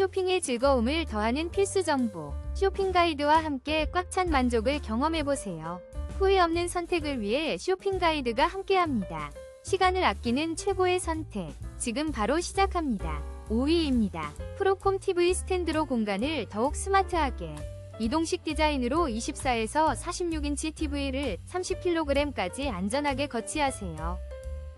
쇼핑의 즐거움을 더하는 필수 정보. 쇼핑 가이드와 함께 꽉 찬 만족을 경험해보세요. 후회 없는 선택을 위해 쇼핑 가이드가 함께합니다. 시간을 아끼는 최고의 선택. 지금 바로 시작합니다. 5위입니다. 프로콤 TV 스탠드로 공간을 더욱 스마트하게. 이동식 디자인으로 24에서 46인치 TV를 30kg까지 안전하게 거치하세요.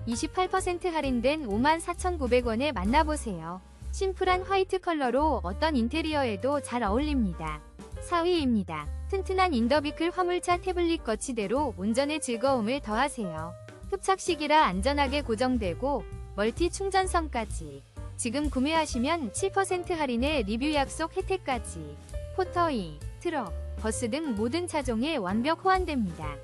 28% 할인된 54,900원에 만나보세요. 심플한 화이트 컬러로 어떤 인테리어에도 잘 어울립니다. 4위입니다. 튼튼한 인더비클 화물차 태블릿 거치대로 운전의 즐거움을 더하세요. 흡착식이라 안전하게 고정되고 멀티 충전성까지. 지금 구매하시면 7% 할인의 리뷰 약속 혜택까지. 포터이, 트럭, 버스 등 모든 차종에 완벽 호환됩니다.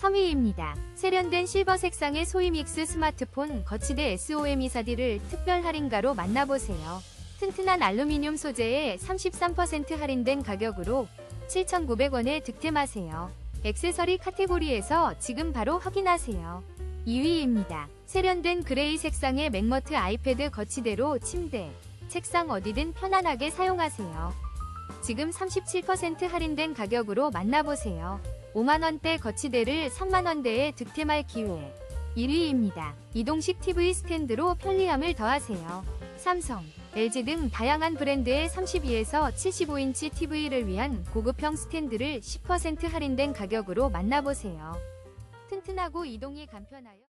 3위입니다. 세련된 실버 색상의 소이믹스 스마트폰 거치대 SOM24D를 특별 할인가로 만나보세요. 튼튼한 알루미늄 소재에 33% 할인된 가격으로 7,900원에 득템하세요. 액세서리 카테고리에서 지금 바로 확인하세요. 2위입니다. 세련된 그레이 색상의 맥머트 아이패드 거치대로 침대, 책상 어디든 편안하게 사용하세요. 지금 37% 할인된 가격으로 만나보세요. 5만원대 거치대를 3만원대에 득템할 기회. 1위입니다. 이동식 TV 스탠드로 편리함을 더하세요. 삼성, LG 등 다양한 브랜드의 32에서 75인치 TV를 위한 고급형 스탠드를 10% 할인된 가격으로 만나보세요. 튼튼하고 이동이 간편하여